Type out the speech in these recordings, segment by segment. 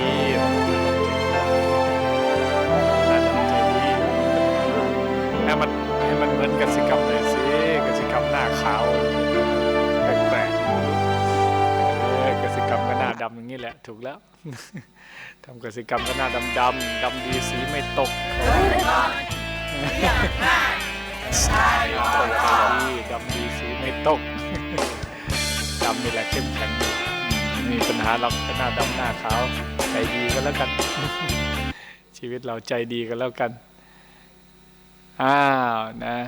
ดีน่าจะใจดีให้มันให้มันเหมือนกสิกรรมเลยสิกสิกรรมหน้าขาวแปลกๆเออกสิกรรมก็หน้าดำอย่างนี้แหละถูกแล้วทำกสิกรรมก็หน้าดำดำดำดีสีไม่ตกใช่ตกดีดำดีสีไม่ตกดำนี่แหละเข้มแข็ง มไม่มีปัญหาหรอกก็หน้าดำหน้าขาวใจดีก็แล้วกัน ชีวิตเราใจดีกันแล้วกัน อ้าวนะ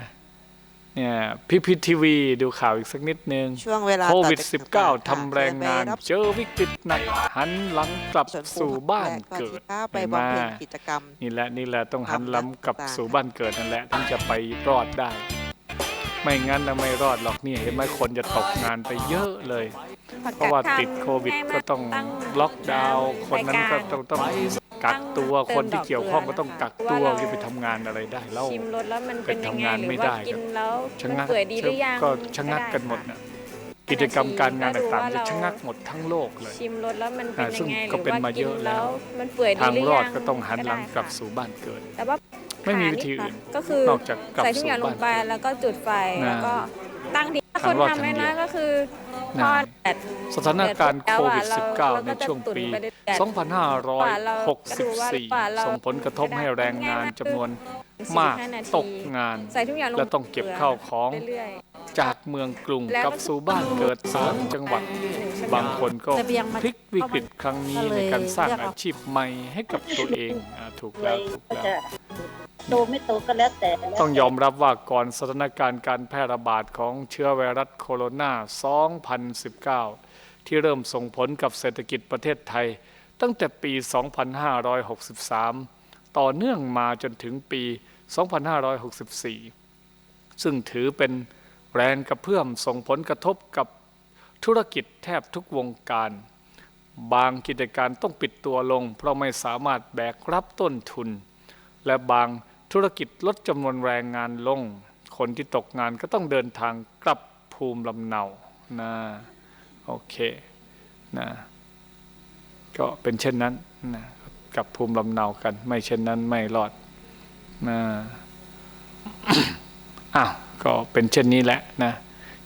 เนี่ยพิพิทีวีดูข่าวอีกสักนิดนึงช่วงเวลาโควิดต่อจากนี้ -19 ทำแรงงานเชิญไปรับเจอวิกฤตหนักหันหลังกลับส่วนผู้สู่บ้านแรก็เกิดที่ข้าไปเห็นไหมบำเพ็ญกิจกรรม นี่แหละนี่แหละต้องหันหลังกลับต่างๆสู่บ้านเกิดนั่นแหละถึงจะไปรอดได้ ไม่งั้นนะไม่รอดหรอกนี่เห็นไหมคนจะตกงานไปเยอะเลย เพราะว่าติดโควิดก็ต้องล็อกดาวน์คนนั้นก็ต้องต้องกักตัวคนที่เกี่ยวข้องก็ต้องกักตัวจะไปทำงานอะไรได้แล้วชิมรสแล้วมันเป็นยังไงไปทำงานหรือไม่ว่าได้กินแล้วชะมันงักเปื่อยดีหรือยังก็ชะงักกันหมดได้นะกิจกรรมการงานต่างๆก็ดูจะว่าเราชะงักหมดทั้งโลกเลยชิมรสแล้วมันเป็นอ่าซึ่ยังงไงหก็รือเป็นว่ามากิเยนอะแล้แล้ววมันเปื่อยดีทางหรือรอยัดงก็ต้องหันหลังได้กลับค่ะสู่บ้านเกิดแต่ว่า ไม่มีหาวิธีอื่นค่ะก็คือนอกจากกลับใส่ทุกสู่อย่างลงบ้านไปแล้วก็จุดไฟนะแล้วก็ตั้งทีถ้าทาคงนรอดทำเลยทางเดีนะยวก็คือนะทอดแดดสถานการณ์โควิดเรา -19 ในช่วงปีเราก็จะตุ๋นไปเรื่อยๆ2564 ส่งผลกระทบให้แรงงานจำนวนมากสี่ห้านาทีตกงานใส่ทุกอย่างลงและต้องเก็บข้าวของเรื่อยจากเมืองกรุงแล้วกลับสู่บ้านเกิดสามจังหวัด บางคนก็ระเบียงมันพลิกวิกฤตครั้งนี้ก็เลยในการสร้างเลือกอาเอาชีพใหม่ให้กับตัวเองอ่าถูกแล้วถูกก็แล้วจะ โตไม่โตก็แล้วแต่แล้วต้องยอมรับว่าก่อนสถานการณ์การแพร่ระบาดของเชื้อไวรัสโคโรนา 2019 ที่เริ่มส่งผลกับเศรษฐกิจประเทศไทย ตั้งแต่ปี 2563 ต่อเนื่องมาจนถึงปี 2564 ซึ่งถือเป็นแรงกระเพื่อมส่งผลกระทบกับธุรกิจแทบทุกวงการ บางกิจการต้องปิดตัวลง เพราะไม่สามารถแบกรับต้นทุน และบาง ธุรกิจลดจำนวนแรงงานลง คนที่ตกงานก็ต้องเดินทางกลับภูมิลำเนานะโอเคนะก็เป็นเช่นนั้นนะกลับภูมิลำเนากัน ไม่เช่นนั้นไม่รอดนะอ้าวก็เป็นเช่นนี้แหละนะ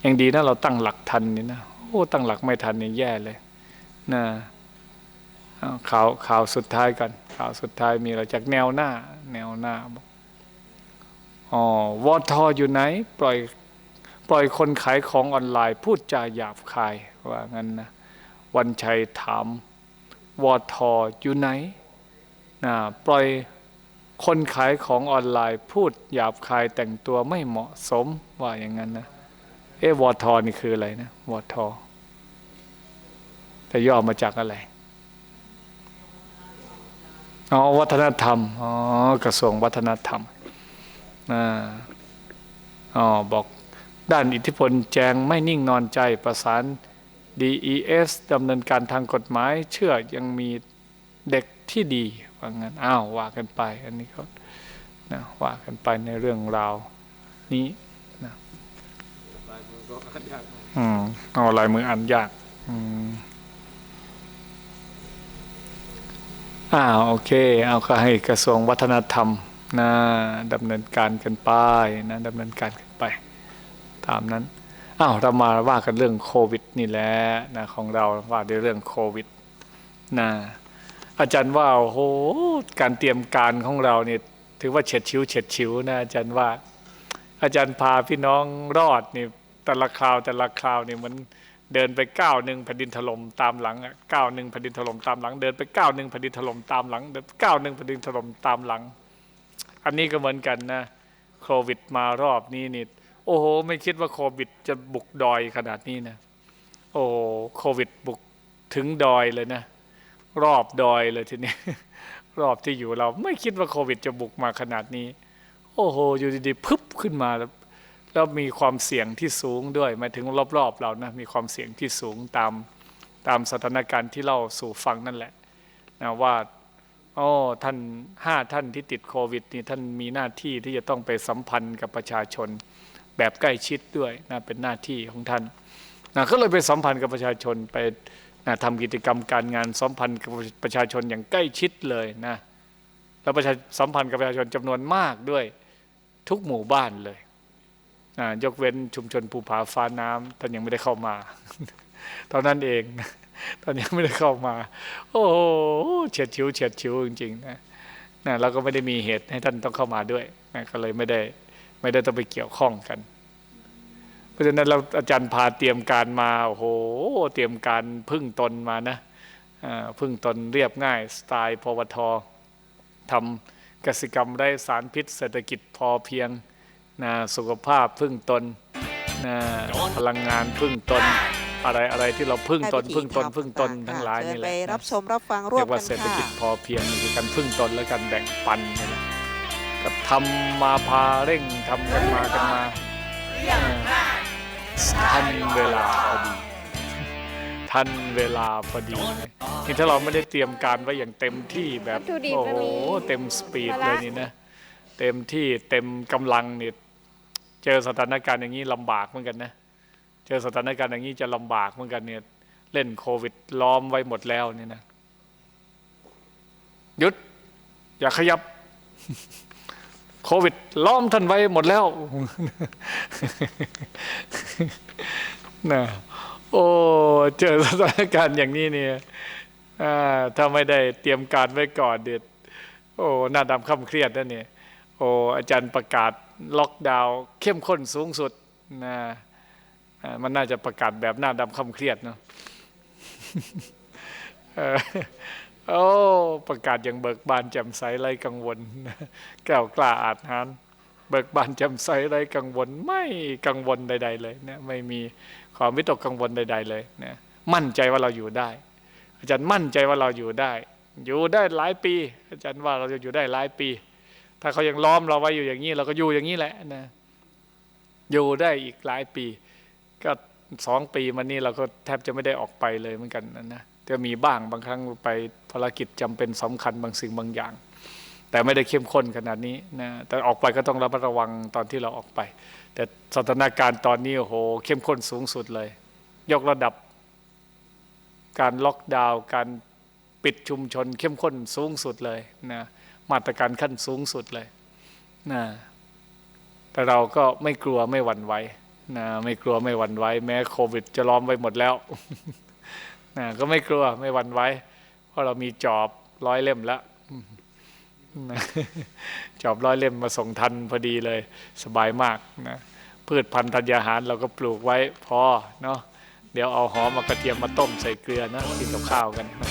ยังดีนะเราตั้งหลักทันนี่นะโอ้ตั้งหลักไม่ทันนี่แย่เลยนะข่าวข่าวสุดท้ายกันข่าวสุดท้ายมีอะไรจากแนวหน้า แนวหน้าบอก อ๋อวอทออยู่ไหน ปล่อยปล่อยคนขายของออนไลน์ พูดจาหยาบคายว่างั้นนะวันชัยถามวอทออยู่ไหนนะปล่อยคนขายของออนไลน์ พูดหยาบคายแต่งตัวไม่เหมาะสมว่าอย่างนั้นนะเอวอทอนี่คืออะไรนะวอทอแต่ย่อมาจากอะไรอ๋อวัฒนธรรมอ๋อกระทรวงวัฒนธรรม อ๋อบอกด้านอิทธิพลแจงไม่นิ่งนอนใจประสาน DES ดำเนินการทางกฎหมาย เชื่อยังมีเด็กที่ดีว่างั้นอ้าวว่ากันไป อันนี้ก็นะว่ากันไปในเรื่องราวนี้นะอืมเอาลายมืออ่านยากอืมอ่าโอเค เอาก็ให้กระทรวงวัฒนธรรม นะดำเนินการกันไปนะดำเนินการกันไป ตามนั้นอ้าวเรามาว่ากันเรื่องโควิดนี่แหละนะของเราว่าในเรื่องโควิดนะอาจารย์ว่าโอ้โหการเตรียมการของเราเนี่ยถือว่าเฉียดชิวเฉียดชิวนะอาจารย์ว่า อาจารย์พาพี่น้องรอดนี่แต่ละคราวแต่ละคราวนี่เหมันเดินไปก้าวหนึ่งแผ่นดินถล่มตามหลังก้าวหนึ่งแผ่นดินถล่มตามหลัง เดินไปก้าวหนึ่งแผ่นดินถล่มตามหลังเดินก้าวหนึ่งแผ่นดินถล่มตามหลัง อันนี้ก็เหมือนกันนะโควิดมารอบนี้นี่โอ้โห ไม่คิดว่าโควิดจะบุกดอยขนาดนี้นะ โอ้โควิดบุกถึงดอยเลยนะ รอบดอยเลยทีนี้รอบที่อยู่เราไม่คิดว่าโควิดจะบุกมาขนาดนี้ โอ้โห อยู่ดีๆพึบขึ้นมาแล้วแล้วมีความเสี่ยงที่สูงด้วยมาถึงรอบๆเรานะมีความเสี่ยงที่สูงตามตามสถานการณ์ที่เล่าสู่ฟังนั่นแหละนะว่า โอ้ท่านห้าท่านที่ติดโควิดนี่ท่านมีหน้าที่ที่จะต้องไปสัมพันธ์กับประชาชน แบบใกล้ชิดด้วยนะเป็นหน้าที่ของท่านนะก็เลยไปสัมพันธ์กับประชาชนไปนะทำกิจกรรมการงานสัมพันธ์กับประชาชนอย่างใกล้ชิดเลยนะแล้วประชาสัมพันธ์กับประชาชนจำนวนมากด้วยทุกหมู่บ้านเลยนะยกเว้นชุมชนภูผาฟ้าน้ำท่านยังไม่ได้เข้ามาเท่านั้นเองตอนยังไม่ได้เข้ามา โอ้โห เฉียดชิวเฉียดชิวจริงๆนะนะเราก็ไม่ได้มีเหตุให้ท่านต้องเข้ามาด้วยนะก็เลยไม่ได้ไม่ได้ต้องไปเกี่ยวข้องกัน เพราะฉะนั้นเราอาจารย์พาเตรียมการมาโอ้โหเตรียมการพึ่งตนมานะอ่าพึ่งตนเรียบง่ายสไตล์พวททำกสิกรรมไร้สารพิษ เศรษฐกิจพอเพียงนะสุขภาพพึ่งตนนะพลังงานพึ่งตน อะไรอะไรที่เราพึ่งตนพึ่งตนพึ่งตนทั้งหลายเชินี่ญแหไปละรับชมรับฟังร่วเรีมยกว่ากันเศรษฐกิจค่ะพอเพียงคือการพึ่งตนและการแบ่งปันนี่แหละก็ทำมาพาเร่งทำกันมากันมาทันเวลาพอดีทันเวลาพอดีนี่ถ้าเราไม่ได้เตรียมการไว้อย่างเต็มที่แบบวัตถุดิบโอ้มันโหมีเต็มสปีดภาระเลยนี่นะเต็มที่เต็มกำลังนี่เจอสถานการณ์อย่างนี้ลำบากเหมือนกันนะ เจอสถานการณ์อย่างนี้จะลำบากเหมือนกันเนี่ย เล่นโควิดล้อมไว้หมดแล้วเนี่ยนะหยุด อย่าขยับ โควิด ล้อมท่านไว้หมดแล้วนะโอ้เจอสถานการณ์อย่างนี้เนี่ยถ้าไม่ได้เตรียมการไว้ก่อนเด็ดโอ้หน้าดำค่ำเครียดนะเนี่ยโอ้อาจารย์ประกาศล็อกดาวน์เข้มข้นสูงสุดนะอ่า มันน่าจะประกาศแบบหน้าดำคำเครียดเนาะโอ้ประกาศอย่างเบิกบานแจ่มใสไร้กังวลแก้วกล้าอาจหารเบิกบานแจ่มใสไร้กังวล ไม่กังวลใด ๆ เลยเนี่ยไม่มีความวิตกกังวลใด ๆ เลยเนี่ยมั่นใจว่าเราอยู่ได้ อาจารย์มั่นใจว่าเราอยู่ได้ อยู่ได้หลายปี อาจารย์ว่าเราจะอยู่ได้หลายปี ถ้าเขายังล้อมเราไว้อยู่อย่างนี้ เราก็อยู่อย่างนี้แหละนะอยู่ได้อีกหลายปี สองปีมานี้เราก็แทบจะไม่ได้ออกไปเลยเหมือนกันนะนะจะมีบ้างบางครั้งไปภารกิจจำเป็นสำคัญบางสิ่งบางอย่าง แต่ไม่ได้เข้มข้นขนาดนี้นะแต่ออกไปก็ต้องระมัดระวังตอนที่เราออกไป แต่สถานการณ์ตอนนี้โอ้โหเข้มข้นสูงสุดเลย ยกระดับ การล็อกดาวน์การปิดชุมชน เข้มข้นสูงสุดเลยนะมาตรการขั้นสูงสุดเลยนะแต่เราก็ไม่กลัวไม่หวั่นไหว นะไม่กลัวไม่หวั่นไหวแม้โควิด จะล้อมไว้หมดแล้วนะก็ไม่กลัวไม่หวั่นไหวเพราะเรามีจอบร้อยเล่มแล้วนะจอบร้อยเล่มมาส่งทันพอดีเลยสบายมากนะพืชพันธุ์ธัญญาหารเราก็ปลูกไว้พอเนาะเดี๋ยวเอาหอมมากระเทียมมาต้มใส่เกลือนะกินกับข้าวกันนะ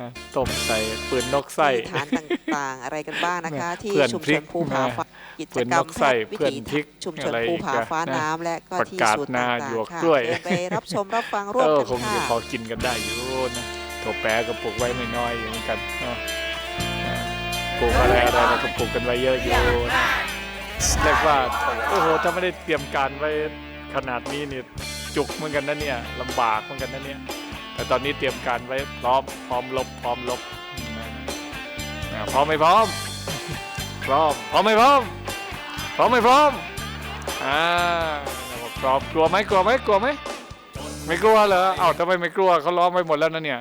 นะต้มใส่ปืนนกไส้มีฐานต่างๆ อะไรกันบ้างนะคะ ที่เพื่อนชุมพริชกนภูผาฟ้า กิจเพื่อนกรรนมกไส้วิเพื่อนถีพริกชุมชนอะไรภูผาอีกอะฟ้านะน้ำและก็ประที่กาศสูตรนาต่างหยวกๆค่ะกล้วยเชิญไปรับชมรับฟังร่วมเออกันคงจะพอค่ะกินกันได้อยู่นะถั่วแปะก็ปลูกไว้ไม่น้อยอยู่เหมือนกันเนาะนะปลูกอะไรอะไรเราก็ปลูกกันไว้เยอะอยู่นะเรียกว่าโอ้โหถ้าไม่ได้เตรียมการไว้ขนาดนี้นี่จุกเหมือนกันนะเนี่ยลำบากเหมือนกันนะเนี่ยแต่ตอนนี้เตรียมการไว้พร้อมพร้อมลบพร้อมลบนะนะพร้อมไม่พร้อมพร้อมพร้อมไม่พร้อม พร้อมไหมพร้อมอ่าพร้อมกลัวไหมกลัวไหมกลัวไหมไม่กลัวเหรอเอ้าทำไมไม่กลัวเขาล้อมไว้หมดแล้วนะเนี่ย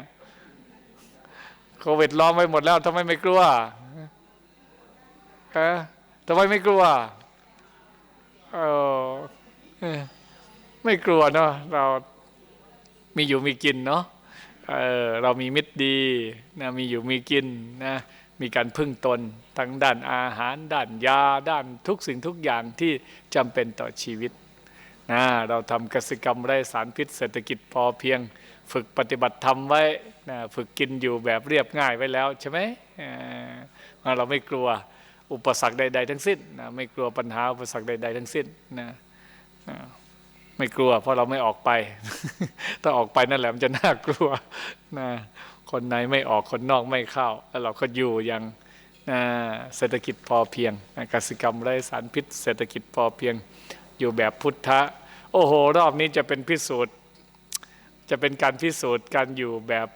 โควิดล้อมไว้หมดแล้วทำไมไม่กลัวฮะทำไมไม่กลัวเออไม่กลัวเนาะเรามีอยู่มีกินเนาะเออเรามีมิตรดีนะมีอยู่มีกินนะ มีการพึ่งตนทั้งด้านอาหาร ด้านยา ด้านทุกสิ่งทุกอย่างที่จำเป็นต่อชีวิตนะเราทำกสิกรรมไร้สารพิษเศรษฐกิจพอเพียง ฝึกปฏิบัติธรรมไว้นะฝึกกินอยู่แบบเรียบง่ายไว้แล้วใช่ไหมเอ่อเราไม่กลัวอุปสรรคใด ๆ ทั้งสิ้นนะไม่กลัวปัญหาอุปสรรคใด ๆ ทั้งสิ้นนะไม่กลัว เพราะเราไม่ออกไป ถ้าออกไปนั่นแหละมันจะน่ากลัวนะ คนในไม่ออกคนนอกไม่เข้า แล้วเราก็อยู่อย่างเศรษฐกิจพอเพียงกสิกรรมไร้สารพิษ เศรษฐกิจพอเพียงอยู่แบบพุทธะ โอ้โห รอบนี้จะเป็นพิสูจน์ จะเป็นการพิสูจน์การอยู่แบบ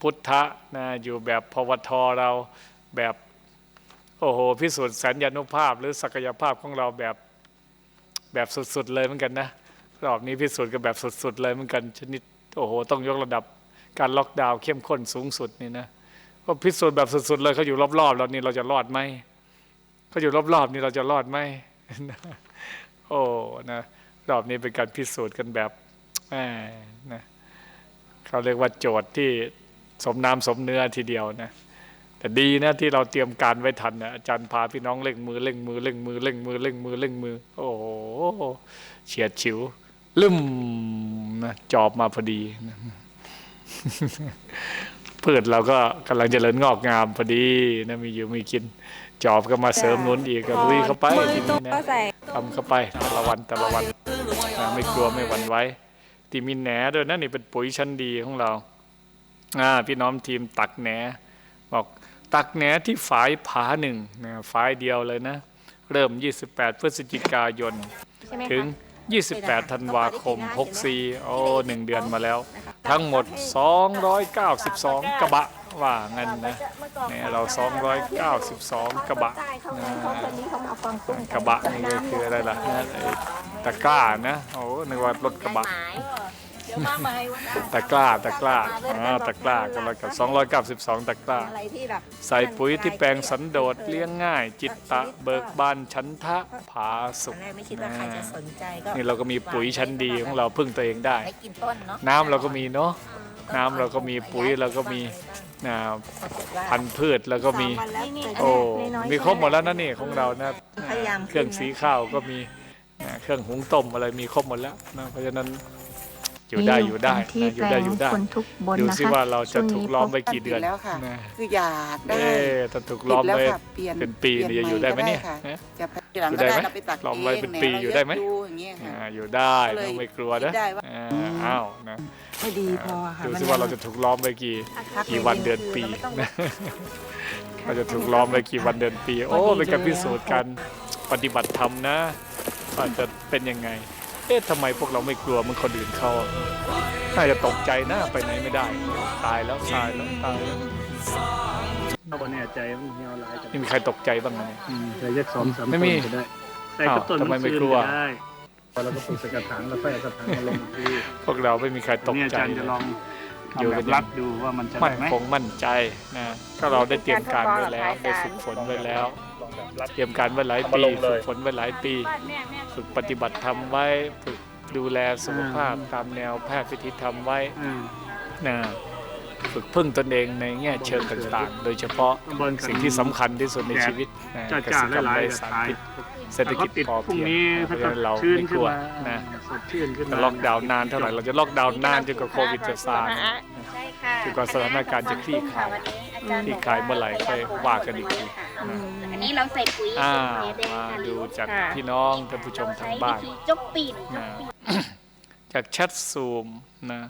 พุทธะนะอยู่แบบพวทเราแบบโอ้โหพิสูจน์สัญญานุภาพ หรือศักยภาพของเราแบบแบบสุดๆเลยเหมือนกันนะรอบนี้พิสูจน์กันแบบสุดๆเลยเหมือนกันชนิดโอ้โหต้องยกระดับ การล็อกดาวน์เข้มข้นสูงสุดนี่นะก็พิสูจน์แบบสุดๆเลยเขาอยู่รอบๆเรานี่เราจะรอดไหมเขาอยู่รอบๆนี่เราจะรอดไหมโอ้นะรอบนี้เป็นการพิสูจน์กันแบบแหมนะเขาเรียกว่าโจทย์ที่สมน้ำสมเนื้อทีเดียวนะแต่ดีนะที่เราเตรียมการไว้ทันนะอาจารย์พาพี่น้องเล่งมือเล่งมือเล่งมือเล่งมือเล่งมือเล่งมือ โอ้โหเฉียดฉิวลืมนะจอบมาพอดีนะ พืชเราก็กำลังเจริญงอกงามพอดีนะมีอยู่มีกิน จอบก็มาเสริมหนุนอีกก็ลุยเข้าไปทีนี้นะก็ใส่ทำเข้าไปแต่ละวันแต่ละวันนะไม่กลัวไม่หวั่นไหวที่มีแหนด้วยนะนี่เป็นปุ๋ยชั้นดีของเราอ่าพี่น้องทีมตักแหนบอกตักแหนที่ฝายผาหนึ่งนะฝายเดียวเลยนะ เริ่ม 28 พฤศจิกายนใช่ไหมถึงคะ 28 ธันวาคม 64 โอ้หนึ่งเดือนมาแล้ว ทั้งหมด 292 กระบะว่างั้นนะเนี่ยเรา 292 กระบะนะกระบะนี่ก็คืออะไรล่ะนะไอ้ตะกร้านะ โอ้นึกว่ารถกระบะเดี๋ยวมาใหม่วันหน้าตะกร้าตะกร้าอ่าตะกร้าก็แล้วกับ292ตะกร้า อะไรที่แบบใส่ปุ๋ยที่แปลงสันโดษเลี้ยงง่าย จิตตะเบิกบานชันทะผาสุขแรกไม่คิดว่าใครจะสนใจก็นี่เราก็มีปุ๋ยชั้นดีของเราพึ่งตัวเองได้ให้กินต้นเนาะน้ำเราก็มีเนาะ น้ำเราก็มีปุ๋ยเราก็มีอ่าพันธุ์พืชเราก็มีโอ้ มีครบหมดแล้วนะนี่ของเรานะพยายามเครื่องสีข้าวก็มีอ่าเครื่องหุงต้มอะไรมีครบหมดแล้วนะเพราะฉะนั้น อยู่ได้อยู่ได้ที่นะอยู่แปลได้งอยู่ได้คนทุกบนดูนะซิคะว่าเราจะช่วงถูกนี้ล้อมพบไว้กี่เดือนแล้วค่ะนะคืออยากได้เอ๊ะถ้าถูกติล้อดมแล้วไว้ค่ะเปลี่ยนเป็นปีเนี่ยจะอยู่ได้ไหมเนี่ยค่ะนะจะทีหลังอยู่ก็ได้ได้ไหมเราไปตักล้อมไว้เป็นเองปีอยู่ได้ไหมเราอย่างเงี้ยค่ะอ่าอยู่ได้ก็เลยนะไม่กลัวนะคิดได้ว่าอ่าอ้าวนะไม่ดีพอค่ะดูซิว่าเราจะถูกล้อมไว้กี่กี่วันเดือนปีนะเราจะถูกล้อมไว้กี่วันเดือนปี โอ้เป็นการพิสูจน์การปฏิบัติธรรมนะว่าจะเป็นยังไง เอ๊ะทำไมพวกเราไม่กลัวเหมันคนอื่นเขาน่าจะตกใจนะไปไหนไม่ได้ ตายแล้วตายแล้วตายแล้วเราก็แน่ใจว่ามันเอาหลายจากไม่มีใครตกใจบ้างนะเนี่ย อืมแต่ยักสองสามไม่ต้นมีก็ได้แต่อ้าวก็ต้นทำไมไม่นกลัวได้พอเราก็ปลูกใสกระถางแล้วค่อยเอากระถางมาลงที่พวกเราไม่มีใครตตรงกนี้อาใจจารย์จะลองอยู่ทำแบกันบอรัย่างดดูว่ามันจะมั่ได้นไหมคงมั่นใจนะก็เราได้เตรียมการไว้แล้วได้ฝึกฝนไว้แล้ว เตรียมการไว้หลายปีฝึกฝนไว้หลายปี ฝึกปฏิบัติธรรมไว้ฝึกดูแลสุขภาพตามแนวแพทย์วิธีธรรมไว้อืมนะฝึกพึ่งตนเองในแง่เชิงต่างๆ โดยเฉพาะข้างบนสิ่งที่สำคัญที่สุดในชีวิตนะจ้าเกจ้าษตรกรรมหลายไร้ๆก็สารตายพิษเศรษฐแต่กิเขาจติดพอพรุ่งเพียงนี้เพเขาราะฉะจะนั้นเราชื้นไม่กขึ้นลัวมานะสดชื่นขึ้นจะมาล็อกดาวน์นานเท่าไหร่เราจะล็อกดาวน์นานจนกว่าโควิดจะซาใช่ค่ะจนกว่าสถานการณ์จะคลี่คลายคลี่คลายเมื่อไหร่ค่อยว่ากันอีกที นะอันนี้เราใส่ปุ๋ยอ่าสูตรแดงมาค่ะดูจากพี่น้องท่านผู้ชมทางบ้านใช้วิธีจกปีนนะจากแชทซูมนะ